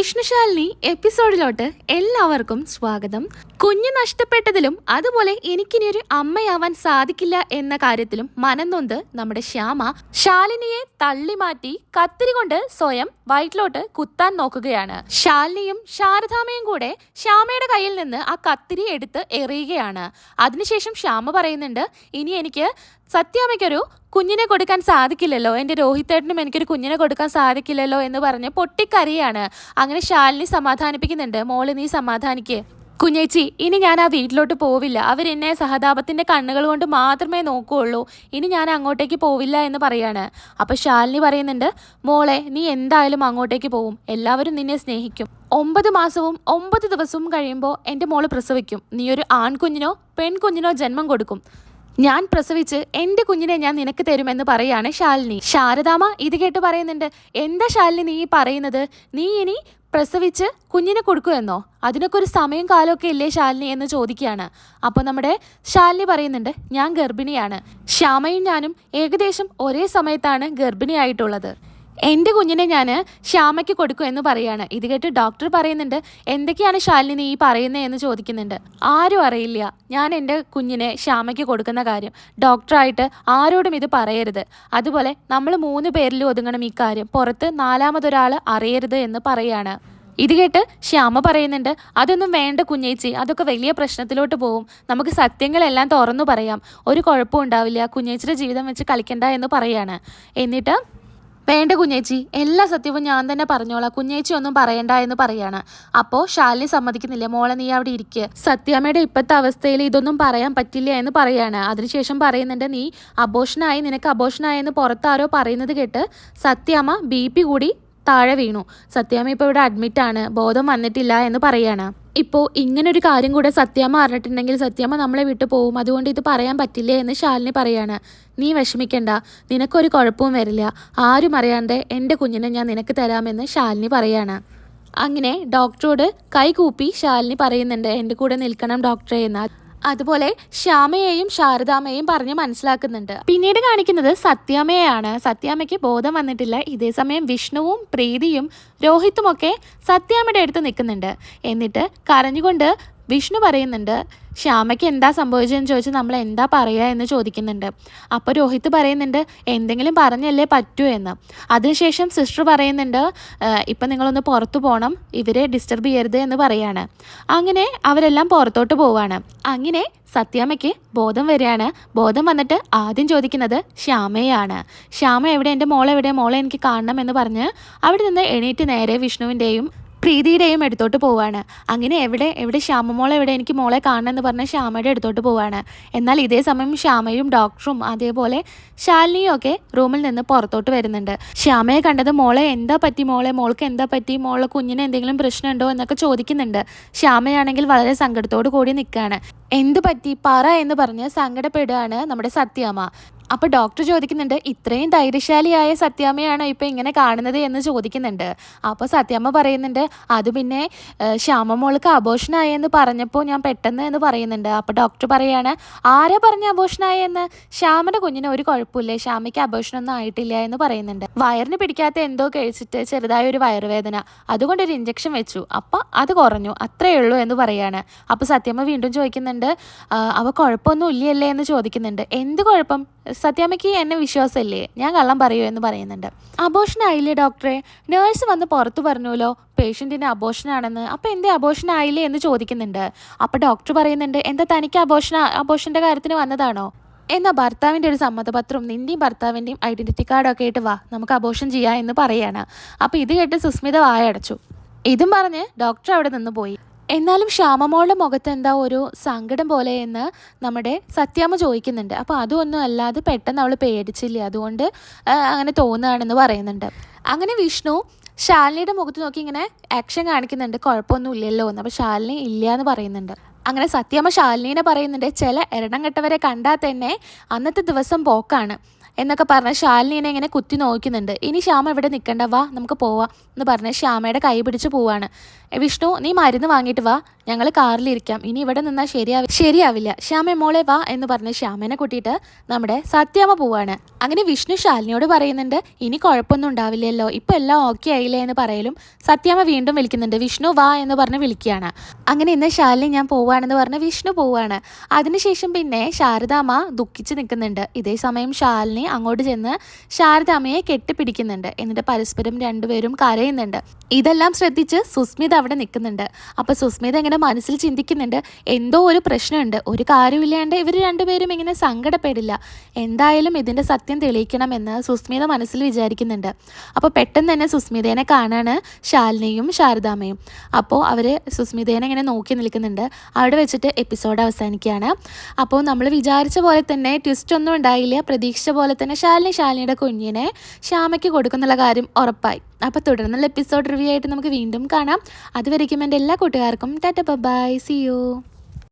വിഷ്ണുശാലിനി എപ്പിസോഡിലോട്ട് എല്ലാവർക്കും സ്വാഗതം. കുഞ്ഞു നഷ്ടപ്പെട്ടതിലും അതുപോലെ എനിക്കിനി ഒരു അമ്മയാവാൻ സാധിക്കില്ല എന്ന കാര്യത്തിലും മനന്നൊന്ത് നമ്മുടെ ശ്യാമ ശാലിനിയെ തള്ളി മാറ്റി കത്തിരി കൊണ്ട് സ്വയം വയറ്റിലോട്ട് കുത്താൻ നോക്കുകയാണ്. ശാലിനിയും ശാരദാമയും കൂടെ ശ്യാമയുടെ കയ്യിൽ നിന്ന് ആ കത്തിരി എടുത്ത് എറിയുകയാണ്. അതിനുശേഷം ശ്യാമ പറയുന്നുണ്ട് ഇനി എനിക്ക് സത്യാമ്മയ്ക്കൊരു കുഞ്ഞിനെ കൊടുക്കാൻ സാധിക്കില്ലല്ലോ. എന്റെ രോഹിത്തേട്ടനും എനിക്കൊരു കുഞ്ഞിനെ കൊടുക്കാൻ സാധിക്കില്ലല്ലോ എന്ന് പറഞ്ഞ് പൊട്ടിക്കരയാണ്. അങ്ങനെ ശാലിനി സമാധാനിപ്പിക്കുന്നുണ്ട്. മോൾ നീ സമാധാനിക്ക്. കുഞ്ഞേച്ചി ഇനി ഞാൻ ആ വീട്ടിലോട്ട് പോവില്ല. അവരെന്നെ സഹതാപത്തിന്റെ കണ്ണുകൾ കൊണ്ട് മാത്രമേ നോക്കുകയുള്ളൂ ഇനി ഞാൻ അങ്ങോട്ടേക്ക് പോവില്ല എന്ന് പറയാണ്. അപ്പോൾ ശാലിനി പറയുന്നുണ്ട് മോളെ നീ എന്തായാലും അങ്ങോട്ടേക്ക് പോവും. എല്ലാവരും നിന്നെ സ്നേഹിക്കും. ഒമ്പത് മാസവും ഒമ്പത് ദിവസവും കഴിയുമ്പോൾ എന്റെ മോൾ പ്രസവിക്കും. നീ ഒരു ആൺകുഞ്ഞിനോ പെൺകുഞ്ഞിനോ ജന്മം കൊടുക്കും. ഞാൻ പ്രസവിച്ച് എന്റെ കുഞ്ഞിനെ ഞാൻ നിനക്ക് തരുമെന്ന് പറയാണ് ശാലിനി. ശാരദാമ ഇത് കേട്ട് പറയുന്നുണ്ട് എന്താ ശാലിനി നീ പറയുന്നത്? നീ ഇനി പ്രസവിച്ച് കുഞ്ഞിനെ കൊടുക്കുമെന്നോ അതിനൊക്കെ ഒരു സമയം കാലമൊക്കെ ഇല്ലേ ശാലിനി? എന്ന് ചോദിക്കുകയാണ്. അപ്പോൾ നമ്മുടെ ശാലിനി പറയുന്നുണ്ട് ഞാൻ ഗർഭിണിയാണ്. ശ്യാമയും ഞാനും ഏകദേശം ഒരേ സമയത്താണ് ഗർഭിണിയായിട്ടുള്ളത്. എന്റെ കുഞ്ഞിനെ ഞാൻ ശ്യാമയ്ക്ക് കൊടുക്കും എന്ന് പറയാണ്. ഇത് കേട്ട് ഡോക്ടർ പറയുന്നുണ്ട് എന്തൊക്കെയാണ് ശാലിനി നീ പറയുന്നത് എന്ന് ചോദിക്കുന്നുണ്ട്. ആരും അറിയില്ല. ഞാൻ എന്റെ കുഞ്ഞിനെ ശ്യാമയ്ക്ക് കൊടുക്കുന്ന കാര്യം. ഡോക്ടറായിട്ട് ആരോടും ഇത് പറയരുത്. അതുപോലെ നമ്മൾ മൂന്ന് പേരിൽ ഒതുങ്ങണം ഈ കാര്യം. പുറത്ത് നാലാമതൊരാൾ അറിയരുത് എന്ന് പറയാണ്. ഇത് കേട്ട് ശ്യാമ പറയുന്നുണ്ട് അതൊന്നും വേണ്ട കുഞ്ഞേച്ചി. അതൊക്കെ വലിയ പ്രശ്നത്തിലോട്ട് പോകും. നമുക്ക് സത്യങ്ങളെല്ലാം തുറന്നു പറയാം. ഒരു കുഴപ്പവും ഉണ്ടാവില്ല. കുഞ്ഞേച്ചിയുടെ ജീവിതം വെച്ച് കളിക്കണ്ട എന്ന് പറയാണ്. എന്നിട്ട് വേണ്ട കുഞ്ഞേച്ചി എല്ലാ സത്യവും ഞാൻ തന്നെ പറഞ്ഞോളാം. കുഞ്ഞേച്ചി ഒന്നും പറയണ്ട എന്ന് പറയാണ്. അപ്പോ ശാലിനി സമ്മതിക്കുന്നില്ല. മോളെ നീ അവിടെ ഇരിക്കുക സത്യാമ്മയുടെ ഇപ്പോഴത്തെ അവസ്ഥയിൽ ഇതൊന്നും പറയാൻ പറ്റില്ല എന്ന് പറയാണ്. അതിനുശേഷം പറയുന്നുണ്ട് നീ അബോഷനായി നിനക്ക് അബോഷനായെന്ന് പുറത്താരോ പറയുന്നത് കേട്ട് സത്യാമ്മ ബി പി കൂടി താഴെ വീണു. സത്യാമ്മ ഇപ്പോൾ ഇവിടെ അഡ്മിറ്റാണ് ബോധം വന്നിട്ടില്ല എന്ന് പറയാണ്. ഇപ്പോൾ ഇങ്ങനൊരു കാര്യം കൂടെ സത്യാമ്മ അറിഞ്ഞിട്ടുണ്ടെങ്കിൽ സത്യാമ്മ നമ്മളെ വിട്ടു പോവും. അതുകൊണ്ട് ഇത് പറയാൻ പറ്റില്ലേ എന്ന് ശാലിനി പറയാണ്. നീ വിഷമിക്കണ്ട. നിനക്കൊരു കുഴപ്പവും വരില്ല. ആരും അറിയാണ്ട് എന്റെ കുഞ്ഞിനെ ഞാൻ നിനക്ക് തരാമെന്ന് ശാലിനി പറയാണ്. അങ്ങനെ ഡോക്ടറോട് കൈകൂപ്പി ശാലിനി പറയുന്നുണ്ട്. എന്റെ കൂടെ നിൽക്കണം ഡോക്ടറെ എന്ന്. അതുപോലെ ശ്യാമയെയും ശാരദാമ്മയെയും പറഞ്ഞ് മനസ്സിലാക്കുന്നുണ്ട്. പിന്നീട് കാണിക്കുന്നത് സത്യാമ്മയാണ് സത്യാമ്മയ്ക്ക് ബോധം വന്നിട്ടില്ല. ഇതേ സമയം വിഷ്ണുവും പ്രീതിയും രോഹിത്തുമൊക്കെ സത്യാമ്മയുടെ അടുത്ത് നിൽക്കുന്നുണ്ട്. എന്നിട്ട് കരഞ്ഞുകൊണ്ട് വിഷ്ണു പറയുന്നുണ്ട് ശ്യാമയ്ക്ക് എന്താ സംഭവിച്ചതെന്ന് ചോദിച്ചാൽ നമ്മൾ എന്താ പറയുക എന്ന് ചോദിക്കുന്നുണ്ട്. അപ്പോൾ രോഹിത് പറയുന്നുണ്ട് എന്തെങ്കിലും പറഞ്ഞല്ലേ പറ്റൂ എന്ന്. അതിനുശേഷം സിസ്റ്റർ പറയുന്നുണ്ട് ഇപ്പം നിങ്ങളൊന്ന് പുറത്തു പോകണം ഇവരെ ഡിസ്റ്റർബ് ചെയ്യരുത് എന്ന് പറയാണ്. അങ്ങനെ അവരെല്ലാം പുറത്തോട്ട് പോവാണ്. അങ്ങനെ സത്യാമ്മയ്ക്ക് ബോധം വരികയാണ്. ബോധം വന്നിട്ട് ആദ്യം ചോദിക്കുന്നത് ശ്യാമയാണ് ശ്യാമ എവിടെ? എന്റെ മോളെവിടെ? മോളെ എനിക്ക് കാണണം എന്ന് പറഞ്ഞ് അവിടെ നിന്ന് എണീറ്റ് നേരെ വിഷ്ണുവിന്റെയും പ്രീതിയുടെയും എടുത്തോട്ട് പോവാണ്. അങ്ങനെ എവിടെ എവിടെ ശ്യാമ മോളെ എവിടെ എനിക്ക് മോളെ കാണണം എന്ന് പറഞ്ഞ് ശ്യാമയുടെ എടുത്തോട്ട് പോവാണ്. എന്നാൽ ഇതേ സമയം ശ്യാമയും ഡോക്ടറും അതേപോലെ ശാലിനിയും ഒക്കെ റൂമിൽ നിന്ന് പുറത്തോട്ട് വരുന്നുണ്ട്. ശ്യാമയെ കണ്ടത് മോളെ എന്താ പറ്റി മോളെ? മോൾക്ക് എന്താ പറ്റി? മോളെ കുഞ്ഞിന് എന്തെങ്കിലും പ്രശ്നമുണ്ടോ? എന്നൊക്കെ ചോദിക്കുന്നുണ്ട്. ശ്യാമയാണെങ്കിൽ വളരെ സങ്കടത്തോടു കൂടി നിൽക്കുകയാണ്. എന്ത് പറ്റി? പറ എന്ന് പറഞ്ഞ് സങ്കടപ്പെടുകയാണ് നമ്മുടെ സത്യാമ്മ. അപ്പോൾ ഡോക്ടർ ചോദിക്കുന്നുണ്ട് ഇത്രയും ധൈര്യശാലിയായ സത്യാമ്മയാണോ ഇപ്പോൾ ഇങ്ങനെ കാണുന്നത്? എന്ന് ചോദിക്കുന്നുണ്ട്. അപ്പോൾ സത്യാമ്മ പറയുന്നുണ്ട് അത് പിന്നെ ശ്യാമമോൾക്ക് അബോഷനായെന്ന് പറഞ്ഞപ്പോൾ ഞാൻ പെട്ടെന്ന് എന്ന് പറയുന്നുണ്ട്. അപ്പോൾ ഡോക്ടർ പറയാണ് ആരാ പറഞ്ഞ അബോഷനായെന്ന്? ശ്യാമയുടെ കുഞ്ഞിന് ഒരു കുഴപ്പമില്ലേ? ശ്യാമയ്ക്ക് അബോഷനൊന്നും ആയിട്ടില്ല എന്ന് പറയുന്നുണ്ട്. വയറിന് പിടിക്കാത്ത എന്തോ കഴിച്ചിട്ട് ചെറുതായ ഒരു വയറുവേദന. അതുകൊണ്ട് ഒരു ഇഞ്ചക്ഷൻ വെച്ചു. അപ്പോൾ അത് കുറഞ്ഞു. അത്രയേ ഉള്ളൂ എന്ന് പറയാണ്. അപ്പോൾ സത്യമ്മ വീണ്ടും ചോദിക്കുന്നുണ്ട് അവ കുഴപ്പമൊന്നും ഇല്ലയല്ലേ? എന്ന് ചോദിക്കുന്നുണ്ട്. എന്ത് കുഴപ്പം? സത്യാമ്മയ്ക്ക് എന്നെ വിശ്വാസമില്ലേ? ഞാൻ കള്ളം പറയൂ എന്ന് പറയുന്നുണ്ട്. അബോഷൻ ആയില്ലേ ഡോക്ടറെ നേഴ്സ് വന്ന് പുറത്തു പറഞ്ഞുല്ലോ പേഷ്യന്റിന് അബോഷൻ ആണെന്ന്. അപ്പോൾ എന്തേ അബോഷൻ ആയില്ലേ എന്ന് ചോദിക്കുന്നുണ്ട്. അപ്പോൾ ഡോക്ടർ പറയുന്നുണ്ട് എന്താ തനിക്ക് അബോഷൻ അബോഷന്റെ കാര്യത്തിന് വന്നതാണോ? എന്നാൽ ഭർത്താവിന്റെ ഒരു സമ്മതപത്രവും നിന്റെയും ഭർത്താവിന്റെയും ഐഡന്റിറ്റി കാർഡൊക്കെ ആയിട്ട് വാ നമുക്ക് അബോഷൻ ചെയ്യാം എന്ന് പറയാണ്. അപ്പോൾ ഇത് കേട്ട് സുസ്മിത വായടച്ചു. ഇതും പറഞ്ഞ് ഡോക്ടർ അവിടെ നിന്ന് പോയി. എന്നാലും ശ്യാമമോളുടെ മുഖത്ത് എന്താ ഒരു സങ്കടം പോലെ എന്ന് നമ്മുടെ സത്യാമ്മ ചോദിക്കുന്നുണ്ട്. അപ്പോൾ അതൊന്നും അല്ലാതെ പെട്ടെന്ന് അവൾ പേടിച്ചില്ല? അതുകൊണ്ട് അങ്ങനെ തോന്നുകയാണെന്ന് പറയുന്നുണ്ട്. അങ്ങനെ വിഷ്ണു ശാലിനിയുടെ മുഖത്ത് നോക്കി ഇങ്ങനെ ആക്ഷൻ കാണിക്കുന്നുണ്ട്. കുഴപ്പമൊന്നും ഇല്ലല്ലോ എന്ന്. അപ്പോൾ ശാലിനി ഇല്ല എന്ന് പറയുന്നുണ്ട്. അങ്ങനെ സത്യമ്മ ശാലിനീനെ പറയുന്നുണ്ട് ചില എരണം കെട്ടവരെ കണ്ടാൽ തന്നെ അന്നത്തെ ദിവസം പോക്കാണ് എന്നൊക്കെ പറഞ്ഞ് ശാലിനീനെ ഇങ്ങനെ കുത്തി നോക്കുന്നുണ്ട്. ഇനി ശ്യാമ ഇവിടെ നിൽക്കണ്ട വാ നമുക്ക് പോവാം എന്ന് പറഞ്ഞ് ശ്യാമയുടെ കൈ പിടിച്ച് പോവാണ്. വിഷ്ണു നീ മരുന്ന് വാങ്ങിയിട്ട് വാ ഞങ്ങൾ കാറിലിരിക്കാം. ഇനി ഇവിടെ നിന്നാൽ ശരിയാവി ശരിയാവില്ല. ശ്യാമ മോളെ വാ എന്ന് പറഞ്ഞ് ശ്യാമനെ കൂട്ടിയിട്ട് നമ്മുടെ സത്യാമ്മ പോവാണ്. അങ്ങനെ വിഷ്ണു ശാലിനിയോട് പറയുന്നുണ്ട് ഇനി കുഴപ്പമൊന്നും ഉണ്ടാവില്ലല്ലോ. ഇപ്പം എല്ലാം ഓക്കെ ആയില്ലേ എന്ന് പറയലും സത്യാമ്മ വീണ്ടും വിളിക്കുന്നുണ്ട് വിഷ്ണു വാ എന്ന് പറഞ്ഞ് വിളിക്കുകയാണ്. അങ്ങനെ ഇന്ന് ശാലിനി ഞാൻ പോവാണെന്ന് പറഞ്ഞ് വിഷ്ണു പോവാണ് അതിനുശേഷം പിന്നെ ശാരദാമ്മ ദുഃഖിച്ച് നിൽക്കുന്നുണ്ട്. ഇതേ സമയം ശാലിനി അങ്ങോട്ട് ചെന്ന് ശാരദാമ്മയെ കെട്ടിപ്പിടിക്കുന്നുണ്ട്. എന്നിട്ട് പരസ്പരം രണ്ടുപേരും കരയുന്നുണ്ട്. ഇതെല്ലാം ശ്രദ്ധിച്ച് സുസ്മിത അവിടെ നിൽക്കുന്നുണ്ട്. അപ്പോൾ സുസ്മിത ഇങ്ങനെ മനസ്സിൽ ചിന്തിക്കുന്നുണ്ട്. എന്തോ ഒരു പ്രശ്നമുണ്ട്. ഒരു കാര്യമില്ലാണ്ട് ഇവർ രണ്ടുപേരും ഇങ്ങനെ സങ്കടപ്പെടില്ല. എന്തായാലും ഇതിന്റെ സത്യം തെളിയിക്കണമെന്ന് സുസ്മിത മനസ്സിൽ വിചാരിക്കുന്നുണ്ട്. അപ്പോൾ പെട്ടെന്ന് തന്നെ സുസ്മിതേനെ കാണാണ് ശാലിനിയും ശാരദാമ്മയും. അപ്പോൾ അവർ സുസ്മിതേനെ ഇങ്ങനെ നോക്കി നിൽക്കുന്നുണ്ട്. അവിടെ വെച്ചിട്ട് എപ്പിസോഡ് അവസാനിക്കുകയാണ്. അപ്പോൾ നമ്മൾ വിചാരിച്ച പോലെ തന്നെ ട്വിസ്റ്റ് ഒന്നും ഉണ്ടായില്ല. പ്രതീക്ഷിച്ച പോലെ തന്നെ ശാലിനി ശാലിനിയുടെ കുഞ്ഞിനെ ശ്യാമയ്ക്ക് കൊടുക്കുന്നുള്ള കാര്യം ഉറപ്പായി. അപ്പോൾ തുടർന്നുള്ള എപ്പിസോഡ് റിവ്യൂ ആയിട്ട് നമുക്ക് വീണ്ടും കാണാം. അതുവരയ്ക്കും എന്റെ എല്ലാ കൂട്ടുകാർക്കും ടാറ്റ ബൈ സി യു